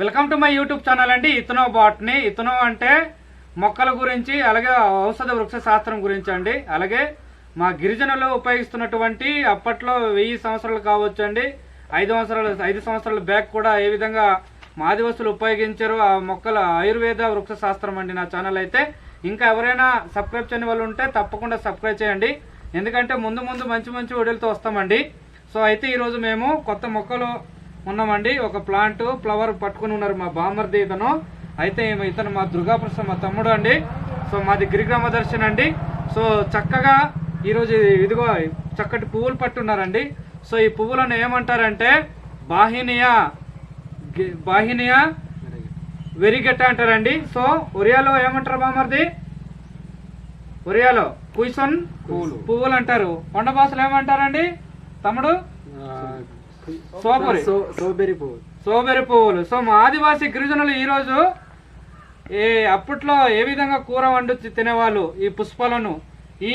Welcome to my YouTube channel అండి. ఇతనో botany. ఇతనో అంటే మొక్కల గురించి అలాగే ఔషధ వృక్ష శాస్త్రం గురించి అండి. అలాగే మా గిరిజనులు ఉపయోగిస్తున్నటువంటి అప్పట్లో వెయ్యి సంవత్సరాలు కావచ్చు అండి. ఐదు సంవత్సరాలు ఐదు సంవత్సరాల బ్యాక్ కూడా ఏ విధంగా మా ఆదివాసులు ఉపయోగించారు ఆ మొక్కల ఆయుర్వేద వృక్ష శాస్త్రం అండి నా ఛానల్ అయితే. ఇంకా ఎవరైనా సబ్స్క్రైబ్ చేయని వాళ్ళు ఉంటే తప్పకుండా సబ్స్క్రైబ్ చేయండి. ఎందుకంటే ముందు ముందు మంచి మంచి వీడియోలతో వస్తామండి. సో అయితే ఈరోజు మేము కొత్త మొక్కలు ఉన్నామండి. ఒక ప్లాంట్ ఫ్లవర్ పట్టుకుని ఉన్నారు మా బామర్ది ఇతను. అయితే ఇతను మా దుర్గాప్రసాద్ మా తమ్ముడు అండి. సో మాది గిరిగ్రామ దర్శన్ అండి. సో చక్కగా ఈరోజు ఇదిగో చక్కటి పువ్వులు పట్టున్నారండి. సో ఈ పువ్వులను ఏమంటారంటే బాహినియా బాహినియా వెరిగెట్ట అంటారండి. సో ఒరియాలో ఏమంటారు బామర్ది? ఒరియాలో కుయిసొన్ పువ్వులు. పువ్వులు అంటారు. కొండ భాషలో ఏమంటారండి? తమ్ముడు? సోపరి. సోబెరి పువ్వు సోబెరి పువ్వులు సో మా ఆదివాసీ గిరిజనులు ఈరోజు ఏ అప్పట్లో ఏ విధంగా కూర వండు తినేవాళ్ళు ఈ పుష్పాలను ఈ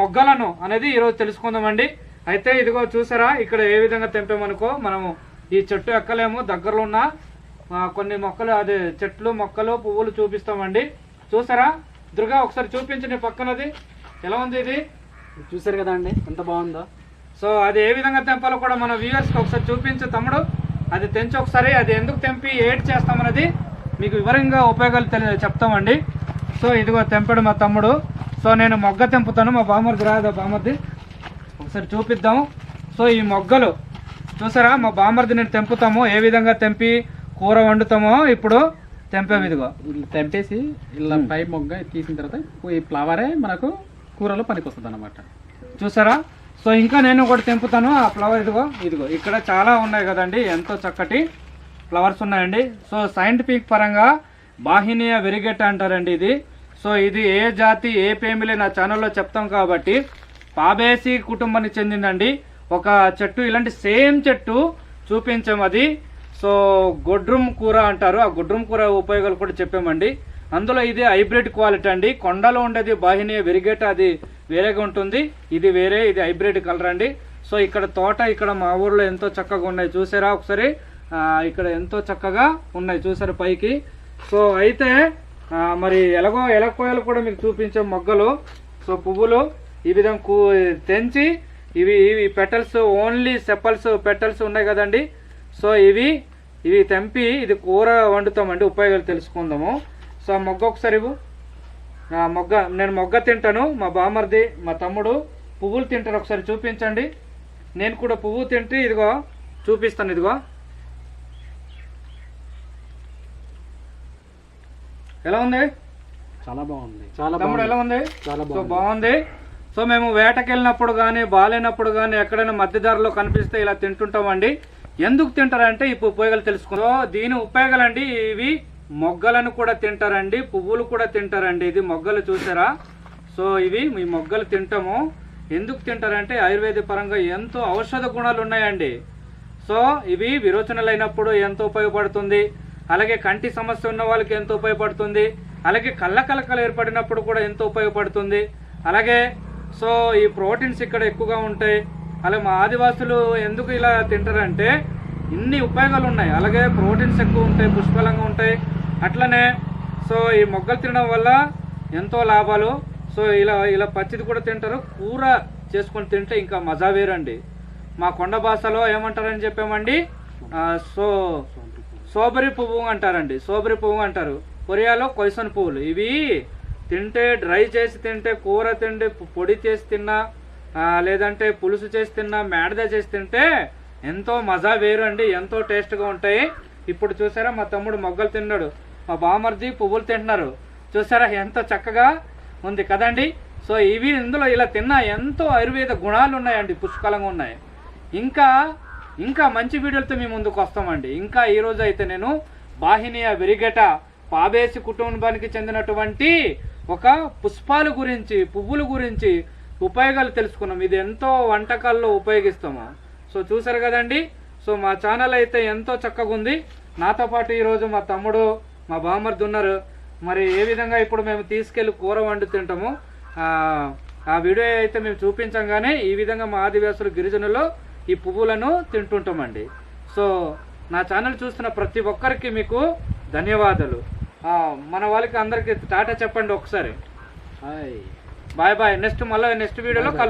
మొగ్గలను అనేది ఈరోజు తెలుసుకుందామండి. అయితే ఇదిగో చూసారా ఇక్కడ ఏ విధంగా తెంపామనుకో మనము ఈ చెట్టు ఎక్కలేము. దగ్గరలో ఉన్న కొన్ని మొక్కలు అదే చెట్లు మొక్కలు పువ్వులు చూపిస్తామండి. చూసారా? దుర్గా ఒకసారి చూపించండి పక్కనది. ఎలా ఉంది ఇది? చూసారు కదా అండి ఎంత బాగుందో. సో అది ఏ విధంగా తెంపాలో కూడా మన వ్యూవర్స్కి ఒకసారి చూపించు తమ్ముడు. అది తెంచి ఒకసారి అది ఎందుకు తెంపి ఏడ్ చేస్తామన్నది మీకు వివరంగా ఉపయోగాలు తెలి చెప్తామండి. సో ఇదిగో తెంపాడు మా తమ్ముడు. సో నేను మొగ్గ తెంపుతాను మా బామ్మర్ది రాదా బామ్మర్ది? ఒకసారి చూపిద్దాం. సో ఈ మొగ్గలు చూసారా? మా బామ్మర్ది నేను తెంపుతాము ఏ విధంగా తెంపి కూర వండుతామో ఇప్పుడు తెంపాము ఇదిగో. తెంపేసి ఇలా పై మొగ్గ తీసిన తర్వాత ఈ ఫ్లవరే మనకు కూరలో పనికొస్తుంది అనమాట చూసారా? సో ఇంకా నేను ఒకటి తెంపుతాను ఆ ఫ్లవర్ ఇదిగో ఇదిగో. ఇక్కడ చాలా ఉన్నాయి కదండి ఎంతో చక్కటి ఫ్లవర్స్ ఉన్నాయండి. సో సైంటిఫిక్ పరంగా బాహినియా వెరిగెట్ అంటారండి ఇది. సో ఇది ఏ జాతి ఏ పేమిలే నా ఛానల్లో చెప్తాం కాబట్టి పాబేసి కుటుంబానికి చెందిందండి. ఒక చెట్టు ఇలాంటి సేమ్ చెట్టు చూపించాం అది సో గొడ్రుమ్ కూర అంటారు. ఆ గొడ్రుమ్ కూర ఉపయోగాలు కూడా చెప్పామండి. అందులో ఇది హైబ్రిడ్ క్వాలిటీ అండి. కొండలో ఉండేది బాహిని వెరిగేట అది వేరేగా ఉంటుంది. ఇది వేరే ఇది హైబ్రిడ్ కలర్ అండి. సో ఇక్కడ తోట ఇక్కడ మా ఊర్లో ఎంతో చక్కగా ఉన్నాయి. చూసారా ఒకసారి? ఇక్కడ ఎంతో చక్కగా ఉన్నాయి. చూసారు పైకి? సో అయితే మరి ఎలాగో ఎలకోయలు కూడా మీకు చూపించే మొగ్గలు సో పువ్వులు ఈ విధంగా కూ తెంచి ఇవి ఇవి పెటల్స్ ఓన్లీ సెప్పల్స్ పెటల్స్ ఉన్నాయి కదండి. సో ఇవి ఇవి తెంపి ఇది కూర వండుతామండి. ఉపయోగాలు తెలుసుకుందాము. సో ఆ మొగ్గ ఒకసారి ఇవ్వు. ఆ మొగ్గ నేను మొగ్గ తింటాను మా బామర్ది మా తమ్ముడు పువ్వులు తింటారు ఒకసారి చూపించండి. నేను కూడా పువ్వు తింటే ఇదిగో చూపిస్తాను ఇదిగో. ఎలా ఉంది? చాలా బాగుంది. చాలా తమ్ముడు ఎలా ఉంది? చాలా సో బాగుంది. బాగుంది. సో మేము వేటకి వెళ్ళినప్పుడు కానీ బాగాలేనప్పుడు కానీ ఎక్కడైనా మధ్యదారిలో కనిపిస్తే ఇలా తింటుంటామండి. ఎందుకు తింటారంటే ఈ ఉపయోగాలు తెలుసుకుందాం. సో దీని ఉపయోగాలు అండి ఇవి. మొగ్గలను కూడా తింటారండి పువ్వులు కూడా తింటారండి. ఇది మొగ్గలు చూసారా? సో ఇవి మీ మొగ్గలు తింటాము. ఎందుకు తింటారంటే ఆయుర్వేద పరంగా ఎంతో ఔషధ గుణాలు ఉన్నాయండి. సో ఇవి విరోచనలు అయినప్పుడు ఎంతో ఉపయోగపడుతుంది. అలాగే కంటి సమస్య ఉన్న వాళ్ళకి ఎంతో ఉపయోగపడుతుంది. అలాగే కళ్ళ కలకలు ఏర్పడినప్పుడు కూడా ఎంతో ఉపయోగపడుతుంది. అలాగే సో ఈ ప్రోటీన్స్ ఇక్కడ ఎక్కువగా ఉంటాయి. అలాగే మా ఆదివాసులు ఎందుకు ఇలా తింటారంటే ఇన్ని ఉపయోగాలు ఉన్నాయి అలాగే ప్రోటీన్స్ ఎక్కువ ఉంటాయి పుష్కలంగా ఉంటాయి. అట్లనే సో ఈ మొగ్గలు తినడం వల్ల ఎంతో లాభాలు. సో ఇలా ఇలా పచ్చిది కూడా తింటారు. కూర చేసుకొని తింటే ఇంకా మజా వేరండి. మా కొండ భాషలో ఏమంటారని చెప్పామండి? సో సోబరి పువ్వు అంటారండి. సోబరి పువ్వు అంటారు. కొరియాలో కొయ్సన్ పువ్వులు. ఇవి తింటే డ్రై చేసి తింటే కూర తింటే పొడి చేసి తిన్నా లేదంటే పులుసు చేసి తిన్నా మేడద చేసి తింటే ఎంతో మజా వేరు అండి ఎంతో టేస్ట్గా ఉంటాయి. ఇప్పుడు చూసారా మా తమ్ముడు మొగ్గలు తిన్నాడు. మా బామర్జీ పువ్వులు తింటున్నారు. చూసారా ఎంత చక్కగా ఉంది కదండి. సో ఇవి ఇందులో ఇలా తిన్నా ఎంతో ఆయుర్వేద గుణాలు ఉన్నాయండి పుష్కలంగా ఉన్నాయి. ఇంకా ఇంకా మంచి వీడియోలతో మీ ముందుకు వస్తామండి. ఇంకా ఈరోజు అయితే నేను బాహినియా విరిగట పాబేసి కుటుంబానికి చెందినటువంటి ఒక పుష్పాల గురించి పువ్వుల గురించి ఉపయోగాలు తెలుసుకున్నాం. ఇది ఎంతో వంటకాల్లో ఉపయోగిస్తాము. సో చూసారు కదండి? సో మా ఛానల్ అయితే ఎంతో చక్కగా ఉంది నాతో పాటు ఈరోజు మా తమ్ముడు మా బామ్మర్ది ఉన్నారు. మరి ఏ విధంగా ఇప్పుడు మేము తీసుకెళ్ళి కూర వండు తింటాము ఆ, వీడియో అయితే మేము చూపించంగానే ఈ విధంగా మా ఆదివాసులు గిరిజనులు ఈ పువ్వులను తింటుంటామండి. సో నా ఛానల్ చూస్తున్న ప్రతి ఒక్కరికి మీకు ధన్యవాదాలు. మన వాళ్ళకి అందరికి టాటా చెప్పండి ఒకసారి. హాయ్. Bye bye. నెక్స్ట్ మళ్ళీ నెక్స్ట్ వీడియోలో కలు